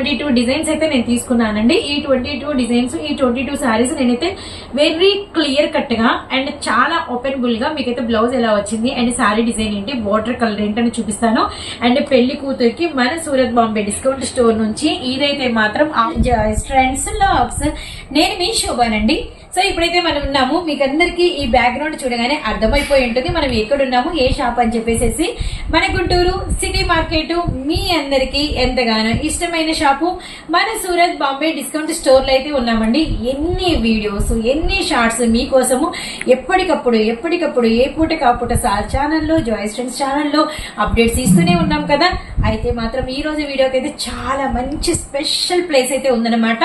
Twenty two designs అయితే నేను తీసుకున్నానండి. ఈ ట్వంటీ టూ డిజైన్స్ ఈ ట్వంటీ టూ శారీస్ నేనైతే వెరీ క్లియర్ కట్గా అండ్ చాలా ఓపెనబుల్గా మీకైతే బ్లౌజ్ ఎలా వచ్చింది అండ్ శారీ డిజైన్ ఏంటి వాటర్ కలర్ ఏంటని చూపిస్తాను. అండ్ పెళ్ళి కూతురికి మన సూరత్ బాంబే డిస్కౌంట్ స్టోర్ నుంచి ఇదైతే మాత్రం ఫ్రెండ్స్ లాక్స్ నేను మీ శోభానండి. సో ఇప్పుడైతే మనం ఉన్నాము మీకు అందరికీ ఈ బ్యాక్గ్రౌండ్ చూడగానే అర్థమైపోయి ఉంటుంది మనం ఎక్కడ ఉన్నాము ఏ షాప్ అని చెప్పేసి మన గుంటూరు సిటీ మార్కెట్ మీ అందరికీ ఎంతగానో ఇష్టమైన షాపు మన సూరత్ బాంబే డిస్కౌంట్ స్టోర్లో అయితే ఉన్నామండి. ఎన్ని వీడియోస్ ఎన్ని షార్ట్స్ మీకోసము ఎప్పటికప్పుడు ఎప్పటికప్పుడు ఏ పూట కాపుట సార్ ఛానల్లో జాయిస్ ఫ్రెండ్స్ ఛానల్లో అప్డేట్స్ ఇస్తూనే ఉన్నాం కదా. అయితే మాత్రం ఈ రోజు వీడియోకి అయితే చాలా మంచి స్పెషల్ ప్లేస్ అయితే ఉందన్నమాట.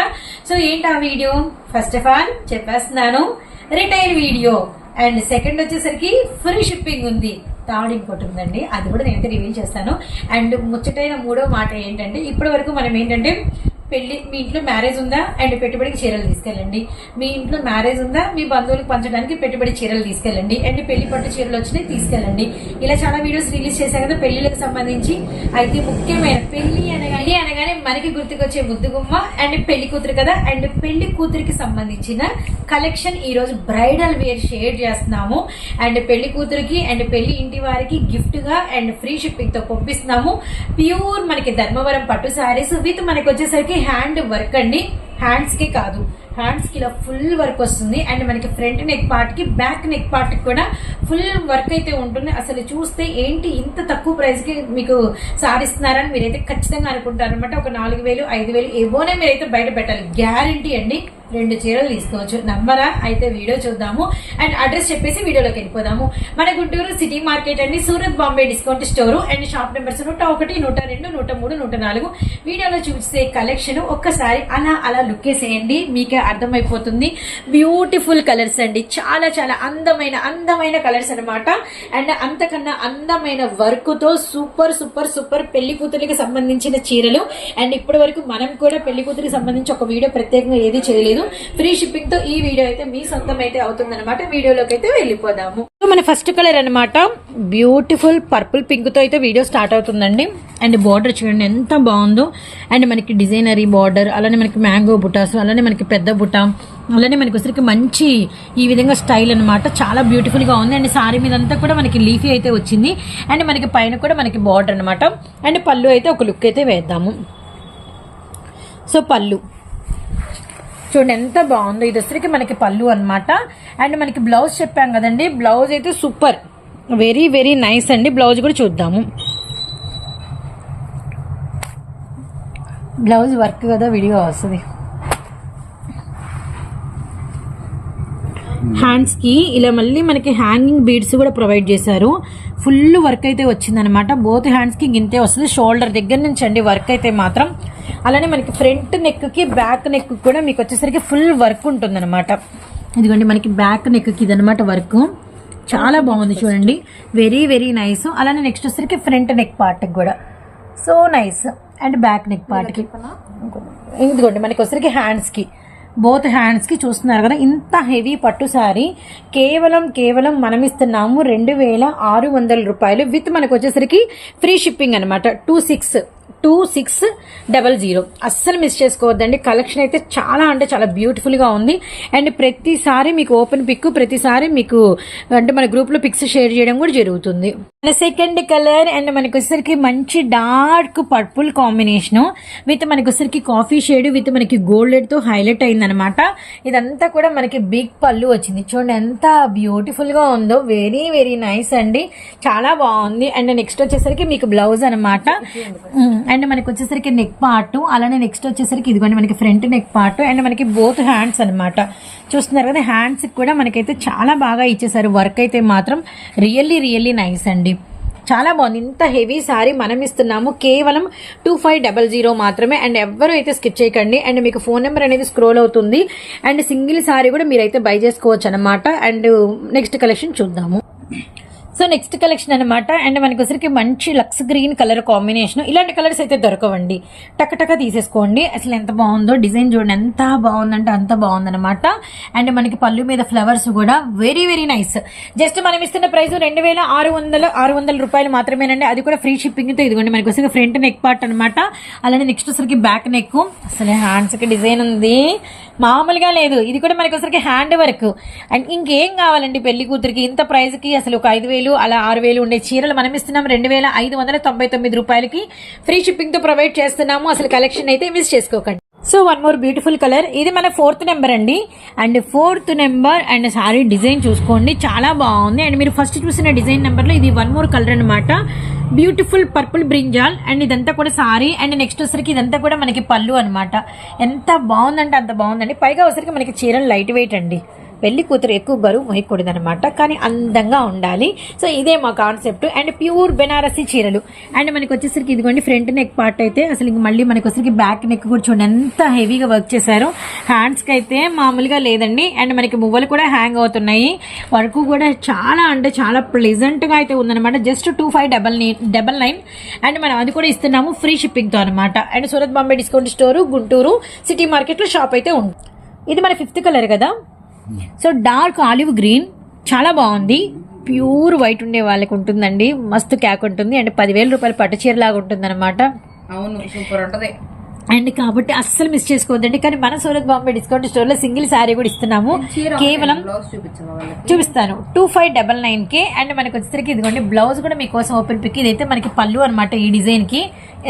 సో ఏంటి ఆ వీడియో? ఫస్ట్ ఆఫ్ ఆల్ చెప్పేస్తున్నాను. రిటైల్ వీడియో అండ్ సెకండ్ వచ్చేసరికి ఫ్రీ షిప్పింగ్ ఉంది. థర్డ్ ఇంకోటి ఉందండి. అది కూడా నేనైతే రివీల్ చేస్తాను. అండ్ ముచ్చటైన మూడో మాట ఏంటంటే ఇప్పటి వరకు మనం ఏంటంటే పెళ్ళి మీ ఇంట్లో మ్యారేజ్ ఉందా? అండ్ పెట్టుబడికి చీరలు తీసుకెళ్ళండి. మీ ఇంట్లో మ్యారేజ్ ఉందా? మీ బంధువులకు పంచడానికి పెట్టుబడి చీరలు తీసుకెళ్ళండి. అండ్ పెళ్ళి పట్టు చీరలు వచ్చినాయి తీసుకెళ్ళండి. ఇలా చాలా వీడియోస్ రిలీజ్ చేశాను కదా పెళ్ళిలకు సంబంధించి. అయితే ముఖ్యమైన పెళ్ళి అనగానే అనగానే మనకి గుర్తుకొచ్చే ముద్దుగుమ్మ అండ్ పెళ్ళి కూతురు కదా. అండ్ పెళ్ళి కూతురికి సంబంధించిన కలెక్షన్ ఈ రోజు బ్రైడల్ వేర్ షేర్ చేస్తున్నాము. అండ్ పెళ్ళి కూతురికి అండ్ పెళ్ళి ఇంటి వారికి గిఫ్ట్గా అండ్ ఫ్రీ షిప్పింగ్తో పంపిస్తున్నాము. ప్యూర్ మనకి ధర్మవరం పట్టు శారీస్ విత్ మనకి వచ్చేసరికి హ్యాండ్ వర్క్ అండి. హ్యాండ్స్కి కాదు. హ్యాండ్స్కి ఇలా ఫుల్ వర్క్ వస్తుంది. అండ్ మనకి ఫ్రంట్ నెక్ పార్ట్కి బ్యాక్ నెక్ పార్ట్కి కూడా ఫుల్ వర్క్ అయితే ఉంటుంది. అసలు చూస్తే ఏంటి ఇంత తక్కువ ప్రైస్కి మీకు సారిస్తున్నారని మీరైతే ఖచ్చితంగా అనుకుంటారు అనమాట ఒక నాలుగు వేలు ఐదు వేలు ఏవోనే మీరైతే బయట పెట్టాలి. గ్యారంటీ అండి రెండు చీరలు తీసుకోవచ్చు. నంబరా అయితే వీడియో చూద్దాము. అండ్ అడ్రస్ చెప్పేసి వీడియోలోకి వెళ్ళిపోదాము. మన గుంటూరు సిటీ మార్కెట్ అండి. Surat Bombay discount store and shop numbers నూట ఒకటి నూట రెండు నూట మూడు నూట నాలుగు. వీడియోలో చూసే కలెక్షన్ ఒక్కసారి అలా అలా లుక్ వేసేయండి. మీకు అర్థమైపోతుంది. బ్యూటిఫుల్ కలర్స్ అండి. చాలా చాలా అందమైన అందమైన కలర్స్ అన్నమాట. అండ్ అంతకన్నా అందమైన వర్క్తో సూపర్ సూపర్ సూపర్ పెళ్ళి కూతురికి సంబంధించిన చీరలు. అండ్ ఇప్పటి వరకు మనం కూడా పెళ్ళి కూతురికి సంబంధించి ఒక వీడియో ప్రత్యేకంగా ఏది చేయలేదు. ఫ్రీ షిప్పింగ్తో ఈ వీడియో అయితే మీ సొంతం అయితే అవుతుందన్నమాట. వీడియోలోకి అయితే వెళ్ళిపోదాము. మన ఫస్ట్ కలర్ అన్నమాట. బ్యూటిఫుల్ పర్పుల్ పింక్తో అయితే వీడియో స్టార్ట్ అవుతుందండి. అండ్ బార్డర్ చూడండి ఎంత బాగుందో. అండ్ మనకి డిజైనరీ బార్డర్ అలానే మనకి మ్యాంగో బుటాస్ అలానే మనకి పెద్ద బుట్ట. అలానే మనకి వచ్చరికి మంచి ఈ విధంగా స్టైల్ అన్నమాట. చాలా బ్యూటిఫుల్గా ఉంది. అండ్ సారీ మీద అంతా కూడా మనకి లీఫీ అయితే వచ్చింది. అండ్ మనకి పైన కూడా మనకి బార్డర్ అనమాట అండ్ పళ్ళు అయితే ఒక లుక్ అయితే వేద్దాము. సో పళ్ళు. చూడండి ఎంత బాగుందో. ఇది వచ్చరికి మనకి పళ్ళు అనమాట అండ్ మనకి బ్లౌజ్ చెప్పాం కదండి. బ్లౌజ్ అయితే సూపర్. వెరీ వెరీ నైస్ అండి. బ్లౌజ్ కూడా చూద్దాము. బ్లౌజ్ వర్క్ కదా విడిగా వస్తుంది. హ్యాండ్స్కి ఇలా మళ్ళీ మనకి హ్యాంగింగ్ బీడ్స్ కూడా ప్రొవైడ్ చేశారు. ఫుల్ వర్క్ అయితే వచ్చిందనమాట బోత్ హ్యాండ్స్కి గింతే వస్తుంది. షోల్డర్ దగ్గర నుంచి అండి వర్క్ అయితే మాత్రం. అలానే మనకి ఫ్రంట్ నెక్కి బ్యాక్ నెక్ కూడా మీకు వచ్చేసరికి ఫుల్ వర్క్ ఉంటుందన్నమాట. ఇదిగోండి మనకి బ్యాక్ నెక్కి ఇదనమాట వర్క్ చాలా బాగుంది చూడండి. వెరీ వెరీ నైస్ అలానే నెక్స్ట్ వచ్చేసరికి ఫ్రంట్ నెక్ పార్ట్ కూడా. So nice and back neck పార్ట్కి. ఇదిగోండి మనకి వచ్చేసరికి హ్యాండ్స్కి బోత్ హ్యాండ్స్కి చూస్తున్నారు కదా. ఇంత హెవీ పట్టు సారీ. కేవలం కేవలం మనం ఇస్తున్నాము రెండు వేల ఆరు వందల రూపాయలు. విత్ మనకు వచ్చేసరికి ఫ్రీ షిప్పింగ్ అనమాట two six. Two six double zero. అస్సలు మిస్ చేసుకోవద్దండి. కలెక్షన్ అయితే చాలా అంటే చాలా బ్యూటిఫుల్గా ఉంది. అండ్ ప్రతిసారి మీకు ఓపెన్ పిక్ ప్రతిసారి మీకు అంటే మన గ్రూప్లో పిక్స్ షేర్ చేయడం కూడా జరుగుతుంది. సెకండ్ కలర్ అండ్ మనకి వచ్చేసరికి మంచి డార్క్ పర్పుల్ కాంబినేషన్ విత్ మనకి వచ్చేసరికి కాఫీ షేడ్ విత్ మనకి గోల్డెడ్తో హైలైట్ అయిందనమాట ఇదంతా కూడా మనకి బిగ్ పళ్ళు వచ్చింది. చూడండి ఎంత బ్యూటిఫుల్గా ఉందో. వెరీ వెరీ నైస్ అండి. చాలా బాగుంది. అండ్ నెక్స్ట్ వచ్చేసరికి మీకు బ్లౌజ్ అనమాట అండ్ మనకి వచ్చేసరికి నెక్ పార్ట్ అలానే నెక్స్ట్ వచ్చేసరికి ఇదిగోండి మనకి ఫ్రంట్ నెక్ పార్ట్ అండ్ మనకి బోత్ హ్యాండ్స్ అన్నమాట. చూస్తున్నారు కదా హ్యాండ్స్ కూడా మనకైతే చాలా బాగా ఇచ్చేసారు. వర్క్ అయితే మాత్రం రియల్లీ రియల్లీ నైస్ అండి. చాలా బాగుంది. ఇంత హెవీ సారీ మనం ఇస్తున్నాము. కేవలం టూ ఫైవ్ డబల్ జీరో మాత్రమే. అండ్ ఎవరు అయితే స్కిప్ చేయకండి. అండ్ మీకు ఫోన్ నెంబర్ అనేది స్క్రోల్ అవుతుంది. అండ్ సింగిల్ సారీ కూడా మీరైతే బై చేసుకోవచ్చు అనమాట అండ్ నెక్స్ట్ కలెక్షన్ చూద్దాము. సో నెక్స్ట్ కలెక్షన్ అనమాట అండ్ మనకి వచ్చరికి మంచి లక్స్ గ్రీన్ కలర్ కాంబినేషన్. ఇలాంటి కలర్స్ అయితే దొరకవండి. టకటక తీసేసుకోండి. అసలు ఎంత బాగుందో డిజైన్ చూడండి. ఎంత బాగుందంటే అంత బాగుందనమాట అండ్ మనకి పళ్ళు మీద ఫ్లవర్స్ కూడా వెరీ వెరీ నైస్. జస్ట్ మనం ఇస్తున్న ప్రైస్ రెండు వేల ఆరు వందల ఆరు వందల రూపాయలు మాత్రమేనండి. అది కూడా ఫ్రీ షిప్పింగ్తో ఇదిగోండి. మనకి వచ్చరికి ఫ్రంట్ నెక్ పార్ట్ అనమాట అలానే నెక్స్ట్ వచ్చరికి బ్యాక్ నెక్ అసలు హ్యాండ్స్కి డిజైన్ ఉంది. మామూలుగా లేదు. ఇది కూడా మనకి ఒకసారికి హ్యాండ్ వర్క్ అండ్ ఇంకేం కావాలండి పెళ్ళి కూతురికి? ఇంత ప్రైస్కి అసలు ఒక ఐదు వేలు అలా ఆరు వేలు ఉండే చీరలు మనం ఇస్తున్నాం. రెండు వేల ఐదు వందల తొంభై తొమ్మిది రూపాయలకి ఫ్రీ షిప్పింగ్తో ప్రొవైడ్ చేస్తున్నాము. అసలు కలెక్షన్ అయితే మిస్ చేసుకోకండి. So one more beautiful colour ఇది మన ఫోర్త్ నెంబర్ అండి. And fourth number and sari design చూసుకోండి. చాలా బాగుంది. అండ్ మీరు ఫస్ట్ చూసిన డిజైన్ నెంబర్లో ఇది వన్ మోర్ కలర్ అనమాట బ్యూటిఫుల్ పర్పుల్ బ్రింజాల్ అండ్ ఇదంతా కూడా సారీ అండ్ నెక్స్ట్ వచ్చరికి ఇదంతా కూడా మనకి పళ్ళు అనమాట ఎంత బాగుందంటే అంత బాగుందండి. పైగా వచ్చరికి మనకి చీరలు లైట్ వెయిట్ అండి. పెళ్ళి కూతురు ఎక్కువ బరువు మోయకూడదు కానీ అందంగా ఉండాలి. సో ఇదే మా కాన్సెప్ట్ అండ్ ప్యూర్ బెనారసీ చీరలు. అండ్ మనకి వచ్చేసరికి ఇదిగోండి ఫ్రంట్ నెక్ పార్ట్ అయితే అసలు ఇంక మళ్ళీ మనకి వచ్చేసరికి బ్యాక్ నెక్ కూడా చూడండి ఎంత హెవీగా వర్క్ చేశారు. హ్యాండ్స్కి అయితే మామూలుగా లేదండి. అండ్ మనకి మువ్వలు కూడా హ్యాంగ్ అవుతున్నాయి. వర్క్ కూడా చాలా అంటే చాలా ప్లెజెంట్గా అయితే ఉందన్నమాట. Just two five double nine double nine and మనం అది కూడా ఇస్తున్నాము ఫ్రీ షిప్పింగ్తో అనమాట and Surat Bombay discount store Guntur city మార్కెట్లో షాప్ అయితే ఉంది. ఇది మన ఫిఫ్త్ కలర్ కదా? సో డార్క్ ఆలివ్ గ్రీన్ చాలా బాగుంది. ప్యూర్ వైట్ ఉండే వాళ్ళకి ఉంటుందండి. మస్తు క్యాక్ ఉంటుంది. అండ్ పదివేల రూపాయల పట్టు చీర లాగా ఉంటుంది అనమాట అవును సూపర్ ఉంటది. అండ్ కాబట్టి అస్సలు మిస్ చేసుకోవద్దండి. కానీ మన సూరత్ బాంబే డిస్కౌంట్ స్టోర్లో సింగిల్ శారీ కూడా ఇస్తున్నాము. కేవలం చూపిస్తాను. Two five double nine K. And మనకి వచ్చేసరికి ఇదిగోండి బ్లౌజ్ కూడా మీకోసం ఓపెన్ పిక్. ఇదైతే మనకి పళ్ళు అనమాట ఈ డిజైన్కి.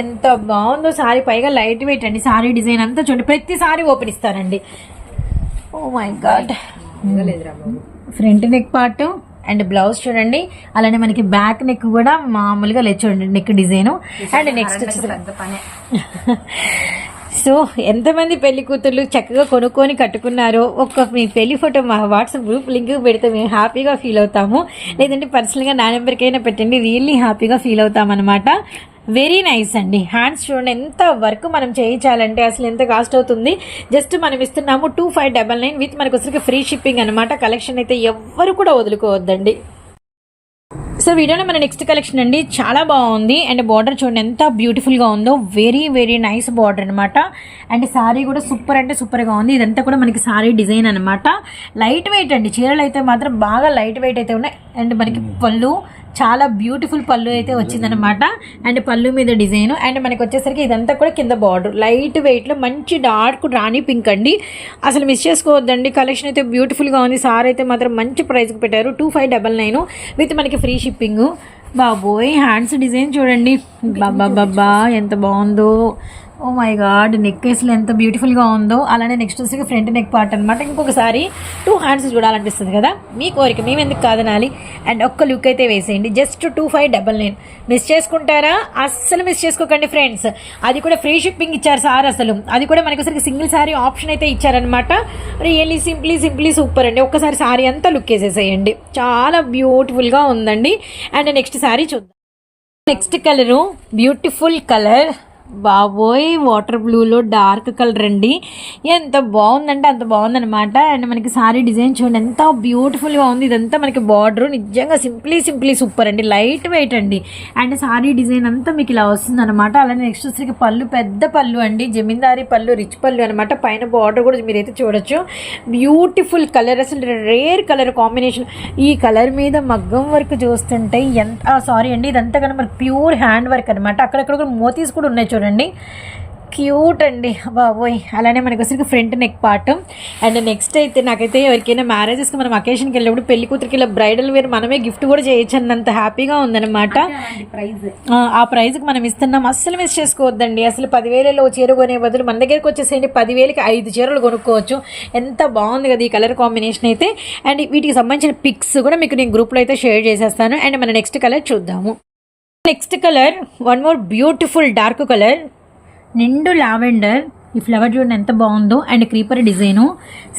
ఎంత బాగుందో సారీ. పైగా లైట్ వెయిట్ అండి. సారీ డిజైన్ అంతా చూడండి. ప్రతి సారీ ఓపెన్ ఇస్తానండి ఓ my god front neck part and blouse చూడండి. అలానే మనకి బ్యాక్ నెక్ కూడా మామూలుగా లేదు చూడండి neck design and next so ఎంతమంది పెళ్ళి కూతుర్లు చక్కగా కొనుక్కొని కట్టుకున్నారో ఒక మీ పెళ్ళి ఫోటో మా వాట్సాప్ గ్రూప్ లింక్ పెడితే మేము హ్యాపీగా ఫీల్ అవుతాము. లేదంటే పర్సనల్గా నా నెంబర్కైనా పెట్టండి రియల్లీ హ్యాపీగా ఫీల్ అవుతాం అనమాట వెరీ నైస్ అండి. హ్యాండ్స్ చూడండి ఎంత వర్క్ మనం చేయించాలంటే అసలు ఎంత కాస్ట్ అవుతుంది. జస్ట్ మనం ఇస్తున్నాము two five double nine with మనకు వచ్చరికి ఫ్రీ షిప్పింగ్ అనమాట కలెక్షన్ అయితే ఎవ్వరు కూడా వదులుకోవద్దండి. సో వీడియోలో మన నెక్స్ట్ కలెక్షన్ అండి. చాలా బాగుంది. అండ్ బార్డర్ చూడండి ఎంత బ్యూటిఫుల్గా ఉందో. వెరీ వెరీ నైస్ బార్డర్ అనమాట అండ్ సారీ కూడా సూపర్ అంటే సూపర్గా ఉంది. ఇదంతా కూడా మనకి సారీ డిజైన్ అనమాట లైట్ వెయిట్ అండి. చీరలు అయితే మాత్రం బాగా లైట్ వెయిట్ అయితే ఉన్నాయి. అండ్ మనకి పళ్ళు చాలా బ్యూటిఫుల్ పళ్ళు అయితే వచ్చిందనమాట అండ్ పళ్ళు మీద డిజైన్ అండ్ మనకి వచ్చేసరికి ఇదంతా కూడా కింద బార్డర్ లైట్ వెయిట్లో మంచి డార్క్ రాణి పింక్ అండి. అసలు మిస్ చేసుకోవద్దండి కలెక్షన్ అయితే బ్యూటిఫుల్గా ఉంది. సార్ అయితే మాత్రం మంచి ప్రైస్కి పెట్టారు two five double nine with మనకి ఫ్రీ షిప్పింగ్ బాబోయ్ హ్యాండ్స్ డిజైన్ చూడండి. బాబా బాబా ఎంత బాగుందో. ఓ మై గాడ్ నెక్ అసలు ఎంత బ్యూటిఫుల్గా ఉందో. అలానే నెక్స్ట్ వచ్చి ఫ్రంట్ నెక్ పార్ట్ అనమాట ఇంకొకసారి టూ హ్యాండ్స్ చూడాలనిపిస్తుంది కదా. మీ కోరిక మేము ఎందుకు కాదనాలి? అండ్ ఒక్క లుక్ అయితే వేసేయండి. Just two five double nine miss చేసుకుంటారా? అస్సలు మిస్ చేసుకోకండి ఫ్రెండ్స్ అది కూడా ఫ్రీ షిప్పింగ్ ఇచ్చారు సార్ అసలు. అది కూడా మనకి ఒకసారి సింగిల్ సారీ ఆప్షన్ అయితే ఇచ్చారనమాట రియల్లీ సింప్లీ సింప్లీ సూపర్ అండి. ఒక్కసారి సారీ అంతా లుక్ వేసేసేయండి. చాలా బ్యూటిఫుల్గా ఉందండి. అండ్ నెక్స్ట్ సారీ చూద్దాం. నెక్స్ట్ కలరు బ్యూటిఫుల్ కలర్ బాబోయ్ వాటర్ బ్లూలో డార్క్ కలర్ అండి. ఎంత బాగుందంటే అంత బాగుందనమాట అండ్ మనకి సారీ డిజైన్ చూడండి ఎంత బ్యూటిఫుల్గా ఉంది. ఇదంతా మనకి బార్డర్ నిజంగా సింప్లీ సింప్లీ సూపర్ అండి. లైట్ వెయిట్ అండి. అండ్ సారీ డిజైన్ అంతా మీకు ఇలా వస్తుందన్నమాట. అలానే నెక్స్ట్ వచ్చేసరికి పళ్ళు పెద్ద పళ్ళు అండి. జమీందారీ పళ్ళు రిచ్ పళ్ళు అనమాట పైన బార్డర్ కూడా మీరైతే చూడొచ్చు. బ్యూటిఫుల్ కలర్ అసలు రేర్ కలర్ కాంబినేషన్ ఈ కలర్ మీద మగ్గం వర్క్ చూస్తుంటే ఎంత సారీ అండి ఇదంతా కానీ మనకి ప్యూర్ హ్యాండ్ వర్క్ అనమాట అక్కడక్కడ కూడా మోతీస్ కూడా ఉన్నాయి చూడండి. క్యూట్ అండి. బాబోయ్. అలానే మనకి వచ్చరికి front neck part. And next అయితే నాకైతే ఎవరికైనా మ్యారేజెస్కి మనం అకేషన్కి వెళ్ళినప్పుడు పెళ్ళి కూతురికి ఇలా బ్రైడల్ వేర్ మనమే గిఫ్ట్ కూడా చేయొచ్చు అన్నంత హ్యాపీగా ఉందన్నమాట. ప్రైజ్ ఆ, ఆ ప్రైజ్కి మనం ఇస్తున్నాం. అస్సలు మిస్ చేసుకోవద్దండి. అసలు పదివేలలో చీర కొనే బదులు మన దగ్గరకు వచ్చేసేయండి. పదివేలకి ఐదు చీరలు కొనుక్కోవచ్చు. ఎంత బాగుంది కదా ఈ కలర్ కాంబినేషన్ అయితే. అండ్ వీటికి సంబంధించిన పిక్స్ కూడా మీకు నేను గ్రూప్లో అయితే షేర్ చేసేస్తాను. అండ్ మన నెక్స్ట్ కలర్ చూద్దాము. Next colour one more beautiful dark colour నిండు లావెండర్. ఈ ఫ్లవర్ చూడండి ఎంత బాగుందో. And creeper design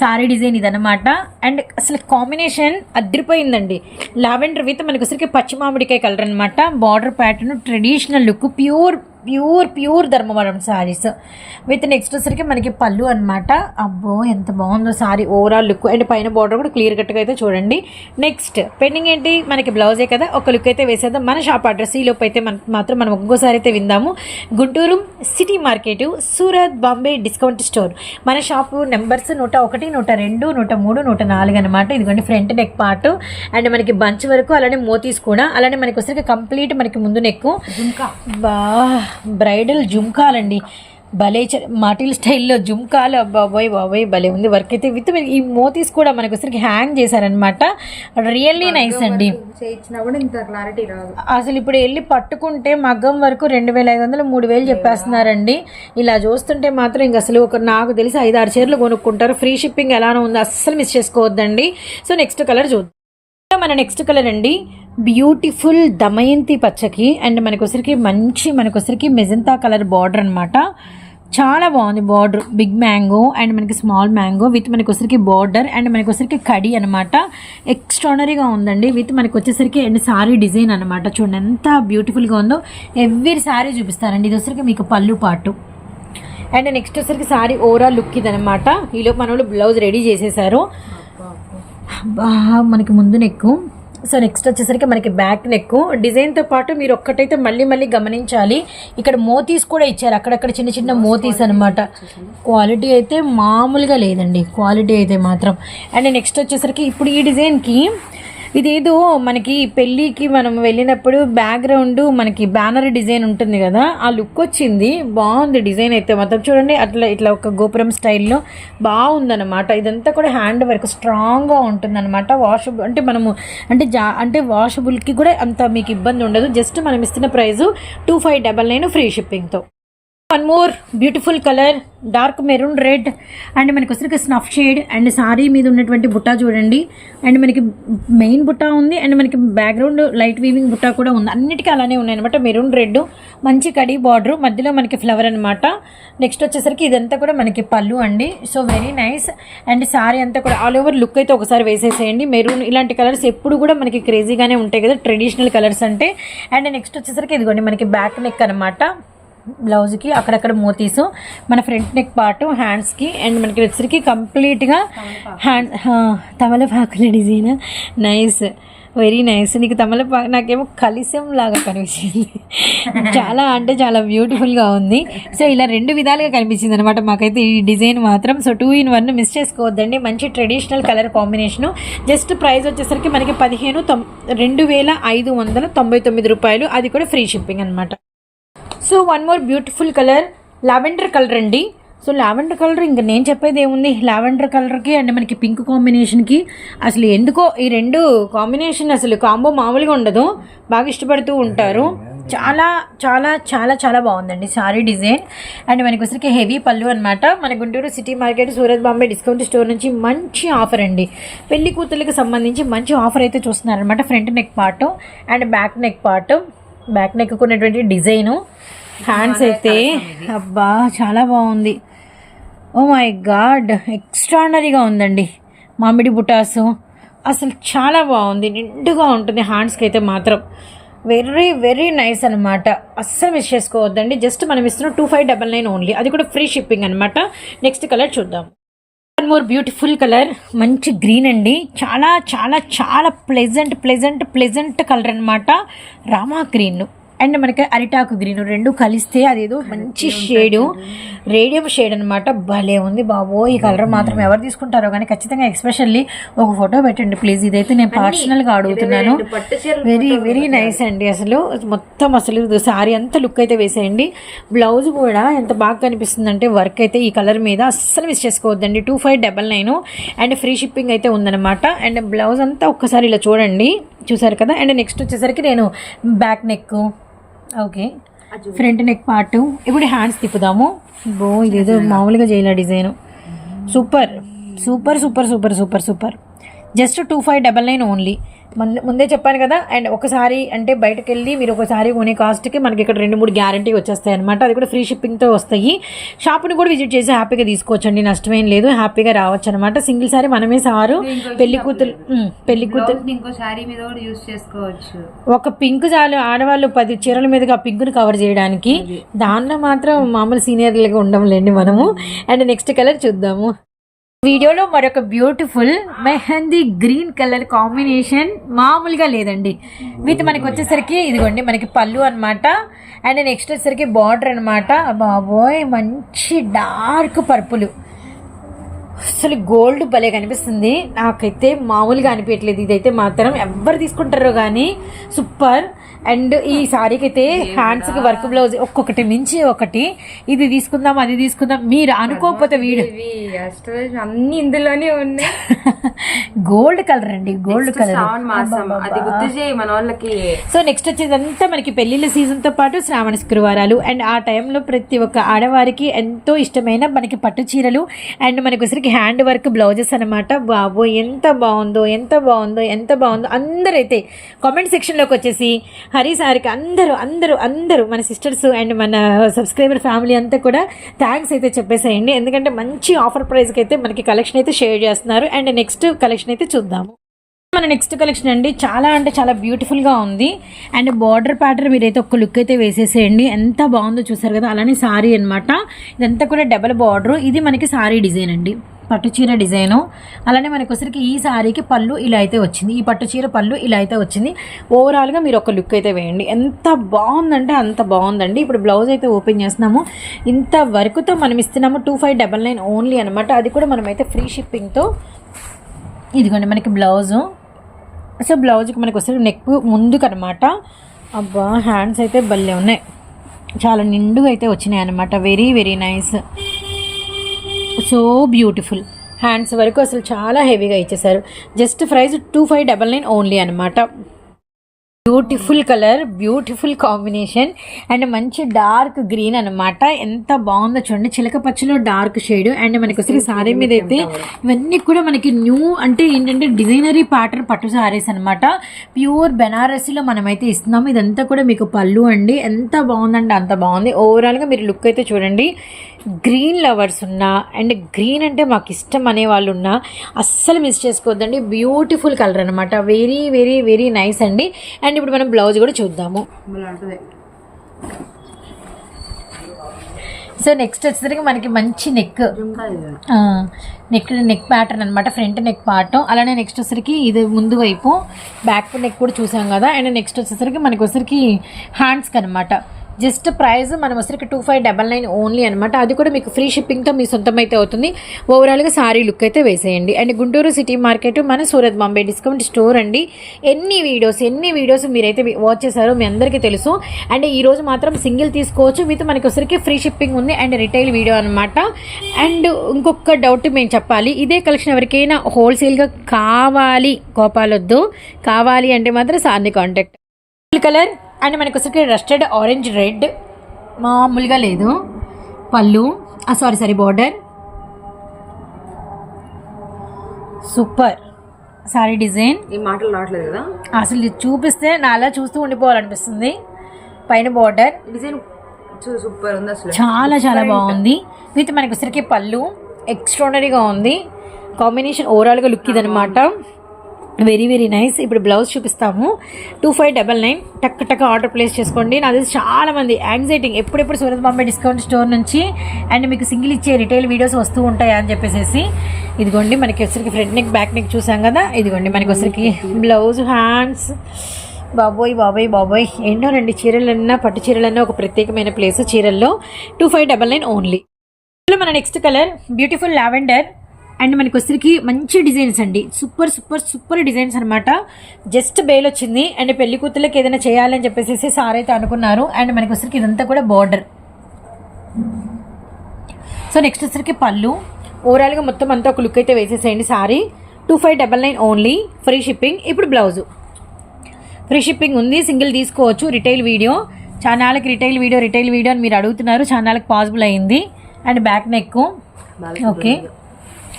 sari design ఇదనమాట అండ్ అసలు కాంబినేషన్ అదిరిపోయిందండి. లావెండర్ విత్ మనకి అసలుకి పచ్చి మామిడికాయ కలర్ అనమాట border pattern traditional look pure pure pure Dharmavaram saris with next వచ్చరికి మనకి పళ్ళు అన్నమాట. అబ్బో ఎంత బాగుందో సారీ. ఓవరాల్ లుక్ అండ్ పైన బార్డర్ కూడా క్లియర్ కట్గా అయితే చూడండి. నెక్స్ట్ పెండింగ్ ఏంటి? మనకి బ్లౌజే కదా? ఒక లుక్ అయితే వేసేద్దాం. మన షాప్ అడ్రస్ ఈ లోపు అయితే మన మాత్రం మనం ఇంకోసారి అయితే విందాము. Guntur city market Surat Bombay discount store మన షాపు నెంబర్స్ నూట ఒకటి నూట రెండు నూట మూడు నూట నాలుగు అనమాట ఇదిగోండి ఫ్రంట్ నెక్ పార్ట్ అండ్ మనకి బంచ్ వరకు అలానే మోతీస్ కూడా. అలానే మనకి వచ్చరికి కంప్లీట్ మనకి ముందు నెక్ బా. బ్రైడల్ జుమ్కాలండి. భలే మాటిల్ స్టైల్లో జుమ్కాలు బాబోయ్ బాబోయ్ భలే ఉంది వర్క్ అయితే విత్ ఈ మోతీస్ కూడా మనకు వచ్చరికి హ్యాంగ్ చేశారనమాట రియల్లీ నైస్ అండి. అసలు ఇప్పుడు వెళ్ళి పట్టుకుంటే మగ్గం వరకు రెండు వేల ఐదు వందలు మూడు వేలు చెప్పేస్తున్నారండి. ఇలా చూస్తుంటే మాత్రం ఇంక అసలు ఒక నాకు తెలిసి ఐదు ఆరు చీరలు కొనుక్కుంటారు. ఫ్రీ షిప్పింగ్ ఎలానో ఉంది అస్సలు మిస్ చేసుకోవద్దండి. సో నెక్స్ట్ కలర్ చూద్దాం. మన నెక్స్ట్ కలర్ అండి. బ్యూటిఫుల్ దమయంతి పచ్చకి అండ్ మనకొసరికి మంచి మనకొసరికి మెజంతా కలర్ బార్డర్ అన్నమాట. చాలా బాగుంది బార్డర్ బిగ్ మ్యాంగో అండ్ మనకి స్మాల్ మ్యాంగో విత్ మనకి వచ్చరికి బార్డర్ అండ్ మనకి వచ్చరికి కడి అనమాట ఎక్స్ట్రానరీగా ఉందండి. విత్ మనకి వచ్చేసరికి అండ్ సారీ డిజైన్ అనమాట చూడండి ఎంత బ్యూటిఫుల్గా ఉందో. ఎవ్రీ సారీ చూపిస్తారండి. ఇది వచ్చరికి మీకు పళ్ళు పాటు. అండ్ నెక్స్ట్ వచ్చరికి సారీ ఓవరాల్ లుక్ ఇది అనమాట ఈలోపు మన వాళ్ళు బ్లౌజ్ రెడీ చేసేసారు బా మనకి ముందు నెక్ సో నెక్స్ట్ వచ్చేసరికి మనకి బ్యాక్ నెక్ డిజైన్తో పాటు మీరు ఒక్కటైతే మళ్ళీ మళ్ళీ గమనించాలి. ఇక్కడ మోతీస్ కూడా ఇచ్చారు. అక్కడక్కడ చిన్న చిన్న మోతీస్ అనమాట క్వాలిటీ అయితే మామూలుగా లేదండి. క్వాలిటీ అయితే మాత్రం. అండ్ నెక్స్ట్ వచ్చేసరికి ఇప్పుడు ఈ డిజైన్కి ఇదేదో మనకి పెళ్ళికి మనం వెళ్ళినప్పుడు బ్యాక్గ్రౌండ్ మనకి బ్యానర్ డిజైన్ ఉంటుంది కదా ఆ లుక్ వచ్చింది. బాగుంది డిజైన్ అయితే మాత్రం. చూడండి అట్లా ఇట్లా ఒక గోపురం స్టైల్లో బాగుందన్నమాట. ఇదంతా కూడా హ్యాండ్ వర్క్ స్ట్రాంగ్గా ఉంటుందన్నమాట. వాషబుల్ అంటే మనము అంటే జా అంటే వాషబుల్కి కూడా అంత మీకు ఇబ్బంది ఉండదు. జస్ట్ మనం ఇస్తున్న price two five double nine free షిప్పింగ్తో one more beautiful colour dark maroon red and మనకి వచ్చరికి స్నఫ్ షేడ్ అండ్ సారీ మీద ఉన్నటువంటి బుట్ట చూడండి. అండ్ మనకి మెయిన్ బుట్ట ఉంది అండ్ మనకి బ్యాక్గ్రౌండ్ లైట్ వీవింగ్ బుట్ట కూడా ఉంది. అన్నిటికీ అలానే ఉన్నాయి అనమాట మెరూన్ రెడ్ మంచి కడి బార్డర్ మధ్యలో మనకి ఫ్లవర్ అనమాట నెక్స్ట్ వచ్చేసరికి ఇదంతా కూడా మనకి పళ్ళు అండి. So very nice and sari అంతా కూడా ఆల్ ఓవర్ లుక్ అయితే ఒకసారి వేసేసేయండి. మెరూన్ ఇలాంటి కలర్స్ ఎప్పుడు కూడా మనకి క్రేజీగానే ఉంటాయి కదా ట్రెడిషనల్ కలర్స్ అంటే. అండ్ నెక్స్ట్ వచ్చేసరికి ఇదిగోండి మనకి బ్యాక్ నెక్ అనమాట బ్లౌజ్కి అక్కడక్కడ మోతీసు. మన ఫ్రంట్ నెక్ పార్ట్ హ్యాండ్స్కి అండ్ మనకి వచ్చరికి కంప్లీట్గా హ్యాండ్ తమలపాకుల డిజైన్. నైస్. Very nice. నీకు తమలపాకు నాకేమో కలిసం లాగా కనిపించింది. చాలా అంటే చాలా బ్యూటిఫుల్గా ఉంది. సో ఇలా రెండు విధాలుగా కనిపించింది అనమాట మాకైతే ఈ డిజైన్ మాత్రం. So two in one miss చేసుకోవద్దండి. మంచి traditional colour combination. Just price వచ్చేసరికి మనకి పదిహేను తొం రెండు వేల ఐదు వందల తొంభై తొమ్మిది రూపాయలు. అది కూడా ఫ్రీ షిప్పింగ్ అనమాట so one more beautiful colour lavender colour అండి. సో లావెండర్ కలర్ ఇంకా నేను చెప్పేది ఏముంది? లావెండర్ కలర్కి అండ్ మనకి పింక్ కాంబినేషన్కి అసలు ఎందుకో ఈ రెండు కాంబినేషన్ అసలు కాంబో మామూలుగా ఉండదు. బాగా ఇష్టపడుతూ ఉంటారు. చాలా చాలా చాలా చాలా బాగుందండి సారీ డిజైన్ అండ్ మనకి వచ్చరికి హెవీ పళ్ళు అనమాట మన Guntur city market Surat Bombay discount store నుంచి మంచి ఆఫర్ అండి. పెళ్ళి కూతుర్లకు సంబంధించి మంచి ఆఫర్ అయితే చూస్తున్నారనమాట front neck part and back neck part back neck ఉన్నటువంటి డిజైను హ్యాండ్స్ అయితే అబ్బా చాలా బాగుంది. ఓ మై గాడ్ ఎక్స్ట్రాడనరీగా ఉందండి. మామిడి బుటాసు. అసలు చాలా బాగుంది. నిండుగా ఉంటుంది హ్యాండ్స్కి అయితే మాత్రం. వెరీ వెరీ నైస్ అనమాట అస్సలు మిస్ చేసుకోవద్దండి. జస్ట్ మనం ఇస్తున్న two five double nine only అది కూడా ఫ్రీ షిప్పింగ్ అనమాట నెక్స్ట్ కలర్ చూద్దాం. వన్ మోర్ బ్యూటిఫుల్ కలర్ మంచి గ్రీన్ అండి. చాలా చాలా చాలా ప్లెజెంట్ ప్లెజెంట్ ప్లెజెంట్ కలర్ అనమాట రామా గ్రీన్ అండ్ మనకి అరిటాకు గ్రీన్ రెండు కలిస్తే అదేదో మంచి షేడు. రేడియం షేడ్ అనమాట భలే ఉంది బాబో ఈ కలర్ మాత్రం ఎవరు తీసుకుంటారో కానీ ఖచ్చితంగా ఎక్స్పెషల్లీ ఒక ఫోటో పెట్టండి ప్లీజ్. ఇదైతే నేను పర్సనల్గా అడుగుతున్నాను. వెరీ వెరీ నైస్ అండి అసలు. మొత్తం అసలు సారీ అంతా లుక్ అయితే వేసేయండి. బ్లౌజ్ కూడా ఎంత బాగా కనిపిస్తుంది అంటే వర్క్ అయితే ఈ కలర్ మీద అస్సలు మిస్ చేసుకోవద్దండి. Two five double nine and free shipping అయితే ఉందన్నమాట. అండ్ బ్లౌజ్ అంతా ఒక్కసారి ఇలా చూడండి. చూసారు కదా? అండ్ నెక్స్ట్ వచ్చేసరికి నేను back neck okay. Front neck part ఇప్పుడు హ్యాండ్స్ తిప్పుదాము. బో ఇదేదో మామూలుగా చేయాల design. Super. Super super super super super. Just two five double nine only. ముందే ముందే చెప్పాను కదా అండ్ ఒకసారి అంటే బయటకు వెళ్ళి మీరు ఒకసారి కొనే కాస్ట్కి మనకి ఇక్కడ రెండు మూడు గ్యారంటీ వచ్చేస్తాయి అనమాట అది కూడా ఫ్రీ షిప్పింగ్తో వస్తాయి. షాప్ని కూడా విజిట్ చేసి హ్యాపీగా తీసుకోవచ్చండి నష్టమేం లేదు హ్యాపీగా రావచ్చు అనమాట సింగిల్ సారీ మనమే సారు. పెళ్ళి కూతురు పెళ్ళి కూతురు. ఇంకో శారీ మీద కూడా యూస్ చేసుకోవచ్చు. ఒక పింక్ చాలు ఆడవాళ్ళు పది చీరల మీదుగా పింక్ని కవర్ చేయడానికి దానిలో మాత్రం మామూలు సీనియర్లుగా ఉండములేండి మనము. అండ్ నెక్స్ట్ కలర్ చూద్దాము. వీడియోలో మరొక beautiful mehndi green colour combination మామూలుగా లేదండి. విత్ మనకి వచ్చేసరికి ఇదిగోండి మనకి పళ్ళు అనమాట అండ్ నెక్స్ట్ వచ్చేసరికి బార్డర్ అనమాట బాబోయ్ మంచి డార్క్ పర్పుల్ అసలు గోల్డ్ భలే కనిపిస్తుంది. నాకైతే మామూలుగా అనిపించట్లేదు ఇదైతే మాత్రం ఎవరు తీసుకుంటారో కానీ సూపర్ అండ్ ఈ సారీకి అయితే హ్యాండ్స్కి వర్క్ బ్లౌజ్ ఒక్కొక్కటి మించి ఒకటి. ఇది తీసుకుందాం అది తీసుకుందాం. మీరు అనుకోకపోతే వీడు. అన్ని ఇందులోనే ఉన్నాయి. గోల్డ్ కలర్ అండి గోల్డ్ కలర్. అది గుర్తు చేయి మన వాళ్ళకి సో నెక్స్ట్ వచ్చేదంతా మనకి పెళ్ళిళ్ళ సీజన్తో పాటు శ్రావణ శుక్రవారాలు. అండ్ ఆ టైంలో ప్రతి ఒక్క ఆడవారికి ఎంతో ఇష్టమైన మనకి పట్టు చీరలు. అండ్ మనకి వచ్చరికి హ్యాండ్ వర్క్ బ్లౌజెస్ అనమాట బాబో ఎంత బాగుందో ఎంత బాగుందో ఎంత బాగుందో. అందరైతే కామెంట్ సెక్షన్లోకి వచ్చేసి హరి అందరూ అందరూ అందరూ మన సిస్టర్స్ అండ్ మన సబ్స్క్రైబర్ ఫ్యామిలీ అంతా కూడా థ్యాంక్స్ అయితే చెప్పేసేయండి. ఎందుకంటే మంచి ఆఫర్ ప్రైస్కి అయితే మనకి కలెక్షన్ అయితే షేర్ చేస్తున్నారు. అండ్ నెక్స్ట్ కలెక్షన్ అయితే చూద్దాము. మన నెక్స్ట్ కలెక్షన్ అండి. చాలా అంటే చాలా బ్యూటిఫుల్గా ఉంది. అండ్ బార్డర్ ప్యాటర్న్ మీరైతే ఒక లుక్ అయితే వేసేసేయండి. ఎంత బాగుందో చూసారు కదా అలానే సారీ అనమాట ఇదంతా కూడా డబల్ బార్డర్ ఇది మనకి సారీ డిజైన్ అండి. పట్టు చీర డిజైను అలానే మనకు వచ్చరికి ఈ సారీకి పళ్ళు ఇలా అయితే వచ్చింది. ఈ పట్టు చీర పళ్ళు ఇలా అయితే వచ్చింది. ఓవరాల్గా మీరు ఒక లుక్ అయితే వేయండి. ఎంత బాగుందంటే అంత బాగుందండి. ఇప్పుడు బ్లౌజ్ అయితే ఓపెన్ చేస్తున్నాము. ఇంత వరకుతో మనం ఇస్తున్నాము. Two five double nine only అనమాట అది కూడా మనమైతే ఫ్రీ షిప్పింగ్తో ఇదిగోండి మనకి బ్లౌజు. సో బ్లౌజ్కి మనకు వస్తే నెక్ ముందుకు అనమాట అబ్బా హ్యాండ్స్ అయితే భలే ఉన్నాయి. చాలా నిండుగా అయితే వచ్చినాయి అనమాట very very nice so beautiful hands వరకు అసలు చాలా హెవీగా ఇచ్చేసారు just price two five double nine only అనమాట beautiful colour beautiful combination and మంచి డార్క్ గ్రీన్ అన్నమాట. ఎంత బాగుందో చూడండి. చిలక పచ్చలో డార్క్ షేడ్ అండ్ మనకి వచ్చి సారీ మీద అయితే ఇవన్నీ కూడా మనకి న్యూ అంటే ఏంటంటే డిజైనరీ ప్యాటర్న్ పట్టు సారీస్ అనమాట ప్యూర్ బెనారసీలో మనమైతే ఇస్తున్నాము. ఇదంతా కూడా మీకు పళ్ళు అండి. ఎంత బాగుందంటే అంత బాగుంది. ఓవరాల్గా మీరు లుక్ అయితే చూడండి. గ్రీన్ లవర్స్ ఉన్నా అండ్ గ్రీన్ అంటే మాకు ఇష్టం అనే వాళ్ళు ఉన్నా అస్సలు మిస్ చేసుకోవద్దండి. బ్యూటిఫుల్ కలర్ అనమాట వెరీ వెరీ వెరీ నైస్ అండి. అండ్ ఇప్పుడు మనం బ్లౌజ్ కూడా చూద్దాము. సో నెక్స్ట్ వచ్చేసరికి మనకి మంచి నెక్. నెక్ నెక్ ప్యాటర్న్ అనమాట ఫ్రంట్ నెక్ పార్ట్ అలానే నెక్స్ట్ వచ్చేసరికి ఇది ముందు వైపు బ్యాక్ నెక్ కూడా చూసాం కదా. అండ్ నెక్స్ట్ వచ్చేసరికి మనకి వచ్చేసరికి హ్యాండ్స్కి అనమాట జస్ట్ ప్రైస్ మనం వచ్చరికి two five double nine only అనమాట అది కూడా మీకు ఫ్రీ షిప్పింగ్తో మీ సొంతం అయితే అవుతుంది. ఓవరాల్గా సారీ లుక్ అయితే వేసేయండి. అండ్ గుంటూరు సిటీ మార్కెట్ మన సూరత్ బాంబే డిస్కౌంట్ స్టోర్ అండి. ఎన్ని వీడియోస్ ఎన్ని వీడియోస్ మీరైతే వాచ్ చేశారో మీ అందరికీ తెలుసు. అండ్ ఈరోజు మాత్రం సింగిల్ తీసుకోవచ్చు. విత్ మనకి వచ్చరికి ఫ్రీ షిప్పింగ్ ఉంది అండ్ రిటైల్ వీడియో అనమాట అండ్ ఇంకొక డౌట్ మేము చెప్పాలి. ఇదే కలెక్షన్ ఎవరికైనా హోల్సేల్గా కావాలి కోపాలొద్దు. కావాలి అంటే మాత్రం సార్ని కాంటాక్ట్ కలర్ అండ్ మనకి వచ్చరికి రస్టెడ్ ఆరెంజ్ రెడ్ మామూలుగా లేదు. పళ్ళు. Sari sari border. Super. Sari design. ఈ మాటలు రావట్లేదు కదా? అసలు ఇది చూపిస్తే నాలా చూస్తూ ఉండిపోవాలనిపిస్తుంది. పైన బార్డర్. డిజైన్ సూపర్ ఉంది అసలు. చాలా చాలా బాగుంది. విత్ మనకి వచ్చరికి పళ్ళు. ఎక్స్ట్రాడనరీగా ఉంది. కాంబినేషన్ ఓవరాల్గా లుక్ ఇదనమాట వెరీ వెరీ నైస్. ఇప్పుడు బ్లౌజ్ చూపిస్తాము. Two five double nine. టక్ టక్ ఆర్డర్ ప్లేస్ చేసుకోండి. నాది చాలామంది యాంగ్జైటింగ్ ఎప్పుడెప్పుడు సూరత్ బాంబే డిస్కౌంట్ స్టోర్ నుంచి అండ్ మీకు సింగిల్ ఇచ్చే రిటైల్ వీడియోస్ వస్తూ ఉంటాయి అని చెప్పేసి ఇదిగోండి మనకి వచ్చరికి ఫ్రంట్ నెక్ బ్యాక్ నెక్ చూసాం కదా? ఇదిగోండి మనకి వచ్చరికి బ్లౌజ్ హ్యాండ్స్ బాబోయ్ బాబోయ్ బాబోయ్. ఎన్నో రెండు చీరలన్నా పట్టు చీరలన్నా ఒక ప్రత్యేకమైన place చీరల్లో. Two five double nine only మన next colour beautiful lavender and మనకి వచ్చరికి మంచి డిజైన్స్ అండి. సూపర్ సూపర్ సూపర్ డిజైన్స్ అనమాట జస్ట్ బేల్ వచ్చింది. అండ్ పెళ్ళి కూతుర్లకి ఏదైనా చేయాలని చెప్పేసి సార్ అయితే అనుకున్నారు. అండ్ మనకి వచ్చరికి ఇదంతా కూడా బార్డర్. సో నెక్స్ట్ వచ్చరికి పళ్ళు. ఓవరాల్గా మొత్తం అంతా ఒక లుక్ అయితే వేసేసేయండి sari. Two five double nine only free shipping ఇప్పుడు బ్లౌజు. ఫ్రీ షిప్పింగ్ ఉంది. సింగిల్ తీసుకోవచ్చు. రిటైల్ వీడియో ఛానల్కి రిటైల్ వీడియో రిటైల్ వీడియో అని మీరు అడుగుతున్నారు. ఛానల్కి పాసిబుల్ అయింది. And back neck okay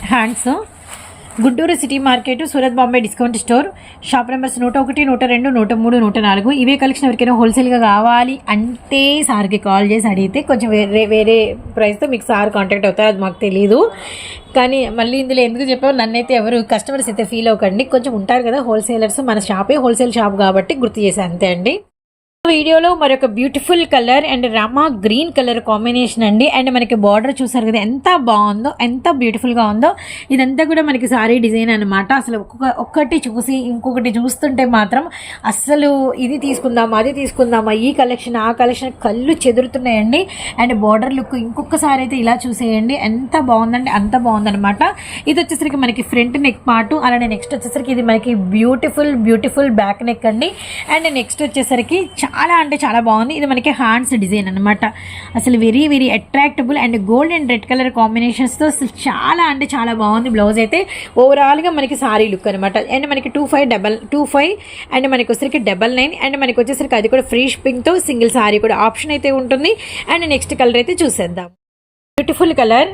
hands. Guntur city market Surat Bombay discount store. Shop numbers నూట ఒకటి నూట రెండు నూట మూడు నూట నాలుగు. ఇవే కలెక్షన్ ఎవరికైనా హోల్సేల్గా కావాలి అంటే సార్కి కాల్ చేసి అడిగితే కొంచెం వేరే వేరే ప్రైస్తో మీకు సార్ కాంటాక్ట్ అవుతారు అది మాకు తెలియదు కానీ మళ్ళీ ఇందులో ఎందుకు చెప్పావు? నన్నైతే ఎవరు కస్టమర్స్ అయితే ఫీల్ అవ్వకండి. కొంచెం ఉంటారు కదా హోల్సేలర్స్. మన షాపే హోల్సేల్ షాప్ కాబట్టి గుర్తు చేసే అంతే అండి. వీడియోలో మరొక beautiful colour and Rama green colour combination అండి. అండ్ మనకి బార్డర్ చూసారు కదా ఎంత బాగుందో ఎంత బ్యూటిఫుల్గా ఉందో. ఇదంతా కూడా మనకి సారీ డిజైన్ అనమాట అసలు ఒక్కొక్క ఒక్కటి చూసి ఇంకొకటి చూస్తుంటే మాత్రం అస్సలు ఇది తీసుకుందామా అది తీసుకుందామా ఈ కలెక్షన్ ఆ కలెక్షన్ కళ్ళు చెదురుతున్నాయండి. అండ్ బార్డర్ లుక్ ఇంకొకసారి అయితే ఇలా చూసేయండి. ఎంత బాగుందండి అంత బాగుందనమాట ఇది వచ్చేసరికి మనకి ఫ్రంట్ నెక్ పార్ట్ అలానే నెక్స్ట్ వచ్చేసరికి ఇది మనకి బ్యూటిఫుల్ బ్యూటిఫుల్ బ్యాక్ నెక్ అండి. అండ్ నెక్స్ట్ వచ్చేసరికి చాలా అంటే చాలా బాగుంది. ఇది మనకి హ్యాండ్స్ డిజైన్ అనమాట అసలు very very attractable and gold and red colour కాంబినేషన్స్తో అసలు చాలా అంటే చాలా బాగుంది. బ్లౌజ్ అయితే ఓవరాల్గా మనకి సారీ లుక్ అనమాట అండ్ మనకి two five double two five and మనకి వచ్చేసరికి డబల్ నైన్ అండ్ మనకి వచ్చేసరికి అది కూడా ఫ్రీ షిప్పింగ్తో సింగిల్ సారీ కూడా ఆప్షన్ అయితే ఉంటుంది. అండ్ నెక్స్ట్ కలర్ అయితే చూసేద్దాం. Beautiful colour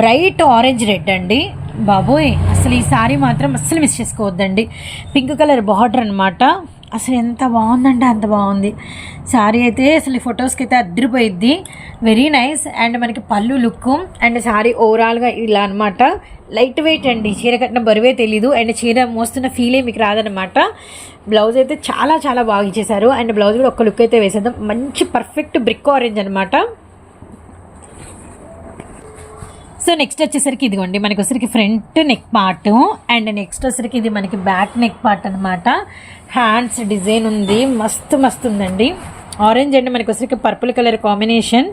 bright orange red అండి. బాబోయ్ అసలు ఈ సారీ మాత్రం అస్సలు మిస్ చేసుకోవద్దండి. పింక్ కలర్ బార్డర్ అనమాట అసలు ఎంత బాగుందంటే అంత బాగుంది. సారీ అయితే అసలు ఫొటోస్కి అయితే అద్దరిపోయిద్ది. వెరీ నైస్ అండ్ మనకి పళ్ళు లుక్ అండ్ సారీ ఓవరాల్గా ఇలా అనమాట లైట్ వెయిట్ అండి. చీర కట్టిన బరువే తెలీదు అండ్ చీర మోస్తున్న ఫీలే మీకు రాదనమాట బ్లౌజ్ అయితే చాలా చాలా బాగా ఇచ్చేసారు అండ్ బ్లౌజ్ కూడా ఒక్క లుక్ అయితే వేసేద్దాం. మంచి పర్ఫెక్ట్ బ్రిక్ ఆరెంజ్ అనమాట సో నెక్స్ట్ వచ్చేసరికి ఇదిగోండి. మనకి వచ్చరికి front neck part and next వచ్చరికి ఇది మనకి బ్యాక్ నెక్ పార్ట్ అనమాట హ్యాండ్స్ డిజైన్ ఉంది. మస్తు మస్తు ఉందండి. ఆరెంజ్ అండ్ మనకి వచ్చరికి పర్పుల్ కలర్ కాంబినేషన్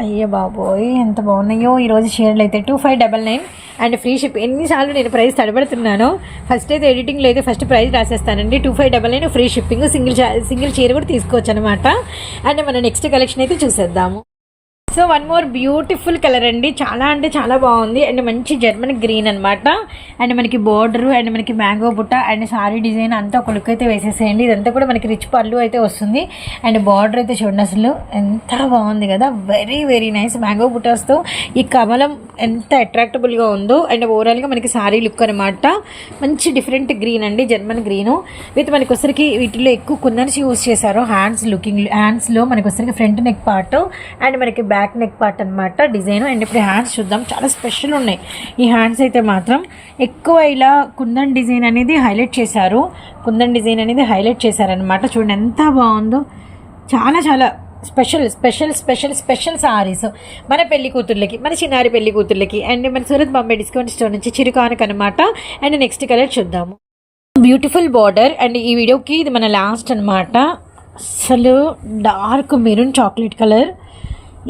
అయ్యే బాబోయ్ ఎంత బాగున్నాయో. ఈరోజు షేర్లు అయితే two five double nine and free ship ఎన్నిసార్లు నేను ప్రైస్ తడబడుతున్నాను. ఫస్ట్ అయితే ఎడిటింగ్లో అయితే first price రాసేస్తానండి. Two five double nine free shipping single single చీర కూడా తీసుకోవచ్చు అనమాట అండ్ మన నెక్స్ట్ కలెక్షన్ అయితే చూసేద్దాము. So one more beautiful colour అండి. చాలా అంటే చాలా బాగుంది. అండ్ మంచి జర్మన్ గ్రీన్ అనమాట అండ్ మనకి బోర్డర్ అండ్ మనకి మ్యాంగో బుట్ట అండ్ సారీ డిజైన్ అంతా ఒక లుక్ అయితే వేసేసేయండి. ఇదంతా కూడా మనకి రిచ్ పళ్ళు అయితే వస్తుంది. అండ్ బార్డర్ అయితే చూడండి అసలు ఎంత బాగుంది కదా. వెరీ వెరీ నైస్ మ్యాంగో బుట్టాస్తో ఈ కమలం ఎంత అట్రాక్టబుల్గా ఉందో. అండ్ ఓవరాల్గా మనకి సారీ లుక్ అనమాట మంచి డిఫరెంట్ గ్రీన్ అండి జర్మన్ గ్రీన్. విత్ మనకి వచ్చరికి వీటిలో ఎక్కువ కుందన్స్ యూస్ చేశారు. హ్యాండ్స్ లుకింగ్ హ్యాండ్స్లో మనకి వచ్చరికి ఫ్రంట్ నెక్ పార్ట్. అండ్ మనకి బ్యాక్ నెక్ పార్ట్ అనమాట డిజైన్ అండ్ ఇప్పుడు హ్యాండ్స్ చూద్దాం. చాలా స్పెషల్ ఉన్నాయి. ఈ హ్యాండ్స్ అయితే మాత్రం ఎక్కువ ఇలా కుందన్ డిజైన్ అనేది హైలైట్ చేశారు. కుందన్ డిజైన్ అనేది హైలైట్ చేశారనమాట చూడండి ఎంత బాగుందో. చాలా చాలా special special special special saris మన పెళ్ళి కూతుర్లకి మన చిన్నారి పెళ్ళి కూతుర్లకి అండ్ మన సూరత్ బాంబే డిస్కౌంట్ స్టోర్ నుంచి చిరుకానుక అనమాట అండ్ నెక్స్ట్ కలర్ చూద్దాము బ్యూటిఫుల్ బార్డర్ అండ్ ఈ వీడియోకి ఇది మన లాస్ట్ అనమాట అసలు డార్క్ మెరూన్ చాక్లెట్ కలర్.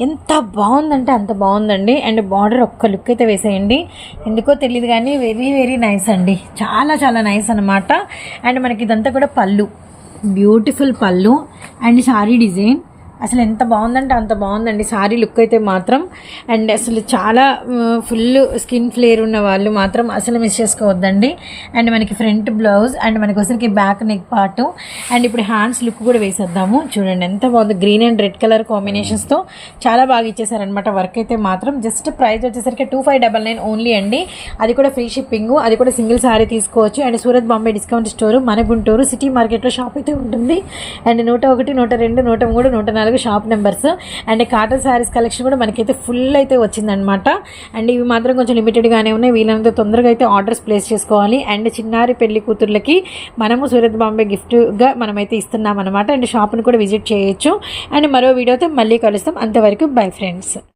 ఎంత బాగుందంటే అంత బాగుందండి. అండ్ బార్డర్ ఒక్క లుక్ అయితే వేసేయండి. ఎందుకో తెలియదు కానీ వెరీ వెరీ నైస్ అండి. చాలా చాలా నైస్ అనమాట అండ్ మనకి ఇదంతా కూడా పళ్ళు. బ్యూటిఫుల్ పళ్ళు. And sari design. అసలు ఎంత బాగుందంటే అంత బాగుందండి. సారీ లుక్ అయితే మాత్రం. అండ్ అసలు చాలా ఫుల్ స్కిన్ ఫ్లేర్ ఉన్న వాళ్ళు మాత్రం అసలు మిస్ చేసుకోవద్దండి. అండ్ మనకి ఫ్రంట్ బ్లౌజ్ అండ్ మనకి వచ్చరికి బ్యాక్ నెక్ పార్ట్. అండ్ ఇప్పుడు హ్యాండ్స్ లుక్ కూడా వేసేద్దాము. చూడండి ఎంత బాగుంది. గ్రీన్ అండ్ రెడ్ కలర్ కాంబినేషన్స్తో చాలా బాగా ఇచ్చేసారనమాట వర్క్ అయితే మాత్రం. జస్ట్ ప్రైస్ వచ్చేసరికి two five double nine only అండి. అది కూడా ఫ్రీ షిప్పింగ్. అది కూడా సింగిల్ సారీ తీసుకోవచ్చు. And Surat Bombay discount store మన గుంటూరు సిటీ మార్కెట్లో షాప్ అయితే ఉంటుంది. అండ్ నూట ఒకటి నూట రెండు నూట మూడు నూట నాలుగు shop numbers. And cotton saris collection కూడా మనకైతే ఫుల్ అయితే వచ్చిందనమాట అండ్ ఇవి మాత్రం కొంచెం లిమిటెడ్గానే ఉన్నాయి. వీళ్ళంత తొందరగా అయితే ఆర్డర్స్ ప్లేస్ చేసుకోవాలి. అండ్ చిన్నారి పెళ్ళి కూతుర్లకి మనము సూరత్ బాంబే గిఫ్ట్గా మనమైతే ఇస్తున్నాం అనమాట అండ్ షాప్ని కూడా విజిట్ చేయొచ్చు. అండ్ మరో వీడియోతో మళ్ళీ కలుస్తాం. అంతవరకు బై ఫ్రెండ్స్